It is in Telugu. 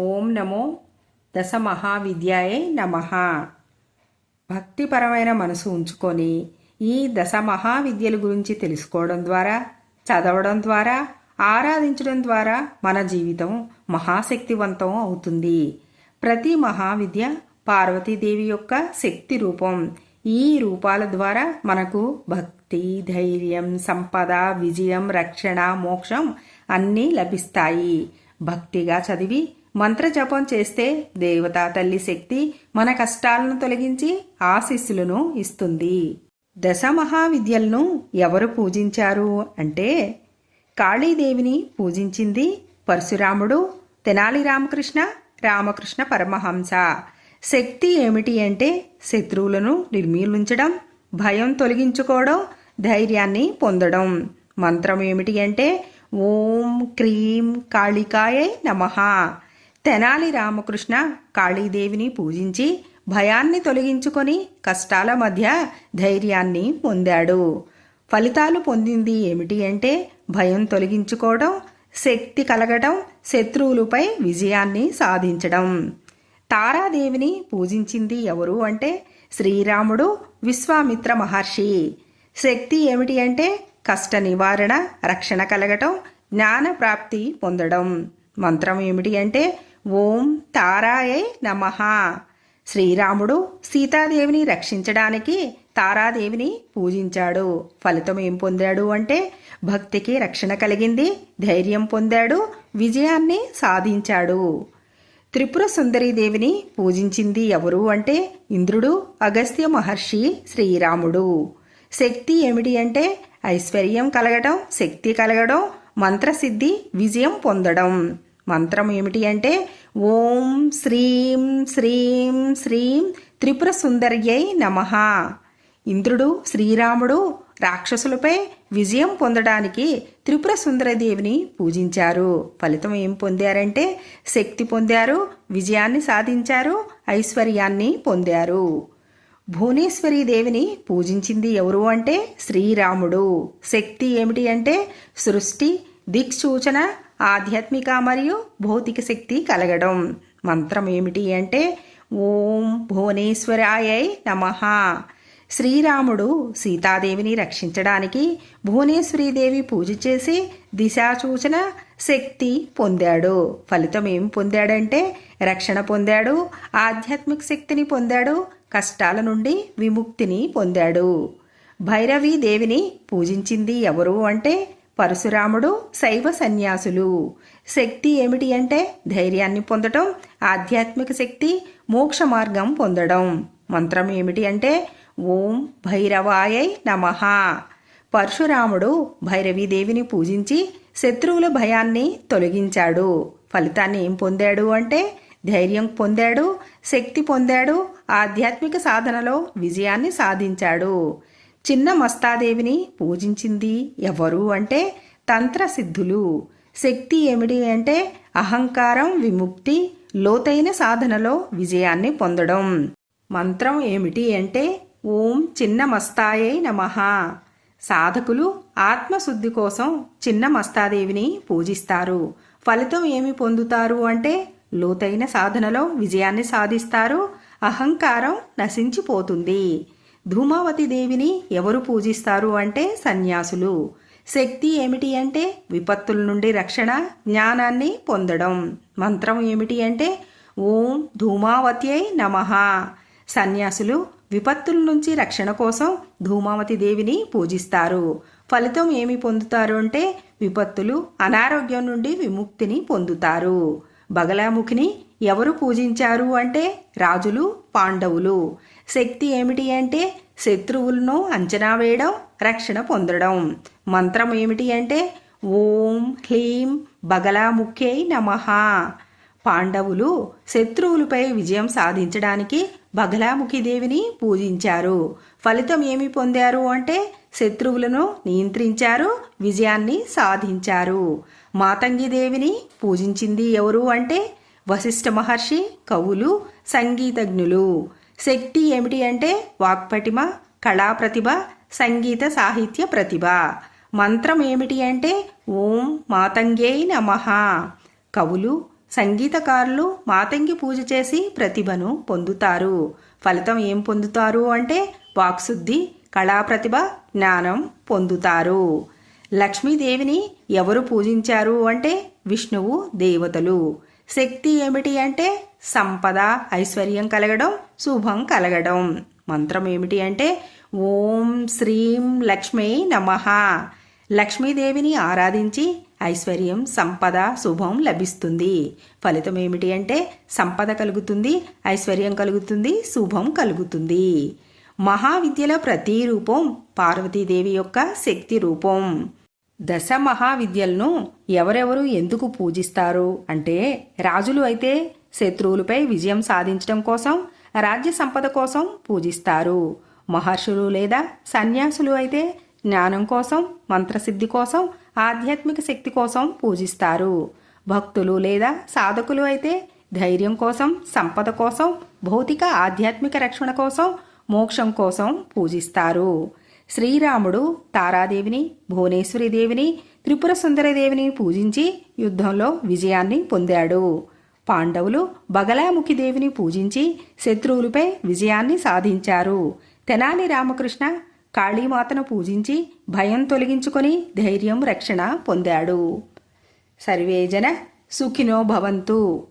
ఓం నమో దశ మహావిద్యాయే నమ. భక్తిపరమైన మనసు ఉంచుకొని ఈ దశ మహావిద్యల గురించి తెలుసుకోవడం ద్వారా చదవడం ద్వారా ఆరాధించడం ద్వారా మన జీవితం మహాశక్తివంతం అవుతుంది. ప్రతి మహావిద్య పార్వతీదేవి యొక్క శక్తి రూపం. ఈ రూపాల ద్వారా మనకు భక్తి ధైర్యం సంపద విజయం రక్షణ మోక్షం అన్నీ లభిస్తాయి. భక్తిగా చదివి మంత్ర జపం చేస్తే దేవతా తల్లి శక్తి మన కష్టాలను తొలగించి ఆశీస్సులను ఇస్తుంది. దశ మహావిద్యలను ఎవరు పూజించారు అంటే కాళీదేవిని పూజించింది పరశురాముడు తెనాలి రామకృష్ణ రామకృష్ణ పరమహంస. శక్తి ఏమిటి అంటే శత్రువులను నిర్మూలించడం భయం తొలగించుకోవడం ధైర్యాన్ని పొందడం. మంత్రం ఏమిటి అంటే ఓం క్రీం కాళికాయ నమః. తెనాలి రామకృష్ణ కాళీదేవిని పూజించి భయాన్ని తొలగించుకొని కష్టాల మధ్య ధైర్యాన్ని పొందాడు. ఫలితాలు పొందింది ఏమిటి అంటే భయం తొలగించుకోవడం శక్తి కలగటం శత్రువులపై విజయాన్ని సాధించడం. తారాదేవిని పూజించింది ఎవరు అంటే శ్రీరాముడు విశ్వామిత్ర మహర్షి. శక్తి ఏమిటి అంటే కష్ట నివారణ రక్షణ కలగటం జ్ఞాన ప్రాప్తి పొందడం. మంత్రం ఏమిటి అంటే ఓం తారాయే నమ. శ్రీరాముడు సీతాదేవిని రక్షించడానికి తారాదేవిని పూజించాడు. ఫలితం ఏం పొందాడు అంటే భక్తికి రక్షణ కలిగింది ధైర్యం పొందాడు విజయాన్ని సాధించాడు. త్రిపుర సుందరీదేవిని పూజించింది ఎవరు అంటే ఇంద్రుడు అగస్త్య మహర్షి శ్రీరాముడు. శక్తి ఏమిటి అంటే ఐశ్వర్యం కలగడం శక్తి కలగడం మంత్రసిద్ధి విజయం పొందడం. మంత్రం ఏమిటి అంటే ఓం శ్రీం శ్రీం శ్రీం త్రిపుర సుందర్యై నమః. ఇంద్రుడు శ్రీరాముడు రాక్షసులపై విజయం పొందడానికి త్రిపుర సుందరదేవిని పూజించారు. ఫలితం ఏం పొందారంటే శక్తి పొందారు విజయాన్ని సాధించారు ఐశ్వర్యాన్ని పొందారు. భువనేశ్వరి దేవిని పూజించింది ఎవరు అంటే శ్రీరాముడు. శక్తి ఏమిటి అంటే సృష్టి దిక్సూచన ఆధ్యాత్మిక మరియు భౌతిక శక్తి కలగడం. మంత్రం ఏమిటి అంటే ఓం భువనేశ్వరాయై నమః. శ్రీరాముడు సీతాదేవిని రక్షించడానికి భువనేశ్వరీదేవి పూజ చేసి దిశాసూచన శక్తి పొందాడు. ఫలితం ఏం పొందాడంటే రక్షణ పొందాడు ఆధ్యాత్మిక శక్తిని పొందాడు కష్టాల నుండి విముక్తిని పొందాడు. భైరవీ దేవిని పూజించింది ఎవరు అంటే పరశురాముడు శైవ సన్యాసులు. శక్తి ఏమిటి అంటే ధైర్యాన్ని పొందడం ఆధ్యాత్మిక శక్తి మోక్ష మార్గం పొందడం. మంత్రం ఏమిటి అంటే ఓం భైరవాయై నమః. పరశురాముడు భైరవీదేవిని పూజించి శత్రువుల భయాన్ని తొలగించాడు. ఫలితాన్ని ఏం పొందాడు అంటే ధైర్యం పొందాడు శక్తి పొందాడు ఆధ్యాత్మిక సాధనలో విజయాన్ని సాధించాడు. చిన్న మస్తాదేవిని పూజించింది ఎవరు అంటే తంత్రసిద్ధులు. శక్తి ఏమిటి అంటే అహంకారం విముక్తి లోతైన సాధనలో విజయాన్ని పొందడం. మంత్రం ఏమిటి అంటే ఓం చిన్న మస్తాయై నమః. సాధకులు ఆత్మశుద్ధి కోసం చిన్న మస్తాదేవిని పూజిస్తారు. ఫలితం ఏమి పొందుతారు అంటే లోతైన సాధనలో విజయాన్ని సాధిస్తారు అహంకారం నశించిపోతుంది. ధూమావతి దేవిని ఎవరు పూజిస్తారు అంటే సన్యాసులు. శక్తి ఏమిటి అంటే విపత్తుల నుండి రక్షణ జ్ఞానాన్ని పొందడం. మంత్రం ఏమిటి అంటే ఓం ధూమావత్యై నమః. సన్యాసులు విపత్తుల నుంచి రక్షణ కోసం ధూమావతి దేవిని పూజిస్తారు. ఫలితం ఏమి పొందుతారు అంటే విపత్తులు అనారోగ్యం నుండి విముక్తిని పొందుతారు. బగలాముఖిని ఎవరు పూజించారు అంటే రాజులు పాండవులు. శక్తి ఏమిటి అంటే శత్రువులను అంచనా వేయడం రక్షణ పొందడం. మంత్రం ఏమిటి అంటే ఓం హ్లీం బగలాముఖ్యై నమః. పాండవులు శత్రువులపై విజయం సాధించడానికి బగలాముఖి దేవిని పూజించారు. ఫలితం ఏమి పొందారు అంటే శత్రువులను నియంత్రించారు విజయాన్ని సాధించారు. మాతంగి దేవిని పూజించింది ఎవరు అంటే వశిష్ఠ మహర్షి కవులు సంగీతజ్ఞులు. శక్తి ఏమిటి అంటే వాక్పటిమ కళా ప్రతిభ సంగీత సాహిత్య ప్రతిభ. మంత్రం ఏమిటి అంటే ఓం మాతంగే నమః. కవులు సంగీతకారులు మాతంగి పూజ చేసి ప్రతిభను పొందుతారు. ఫలితం ఏం పొందుతారు అంటే వాక్శుద్ధి కళా ప్రతిభ జ్ఞానం పొందుతారు. లక్ష్మీదేవిని ఎవరు పూజించారు అంటే విష్ణువు దేవతలు. శక్తి ఏమిటి అంటే సంపద ఐశ్వర్యం కలగడం శుభం కలగడం. మంత్రం ఏమిటి అంటే ఓం శ్రీం లక్ష్మీ నమః. లక్ష్మీదేవిని ఆరాధించి ఐశ్వర్యం సంపద శుభం లభిస్తుంది. ఫలితం ఏమిటి అంటే సంపద కలుగుతుంది ఐశ్వర్యం కలుగుతుంది శుభం కలుగుతుంది. మహావిద్యల ప్రతి రూపం పార్వతీదేవి యొక్క శక్తి రూపం. దశ మహావిద్యలను ఎవరెవరు ఎందుకు పూజిస్తారు? అంటే రాజులు అయితే శత్రువులపై విజయం సాధించడం కోసం రాజ్య సంపద కోసం పూజిస్తారు. మహర్షులు లేదా సన్యాసులు అయితే జ్ఞానం కోసం మంత్రసిద్ధి కోసం ఆధ్యాత్మిక శక్తి కోసం పూజిస్తారు. భక్తులు లేదా సాధకులు అయితే ధైర్యం కోసం సంపద కోసం భౌతిక ఆధ్యాత్మిక రక్షణ కోసం మోక్షం కోసం పూజిస్తారు. శ్రీరాముడు తారాదేవిని భువనేశ్వరి దేవిని త్రిపుర సుందరదేవిని పూజించి యుద్ధంలో విజయాన్ని పొందాడు. పాండవులు బగలాముఖి దేవిని పూజించి శత్రువులపై విజయాన్ని సాధించారు. తెనాలి రామకృష్ణ కాళీమాతను పూజించి భయం తొలగించుకొని ధైర్యం రక్షణ పొందాడు. సర్వేజన సుఖినో భవంతు.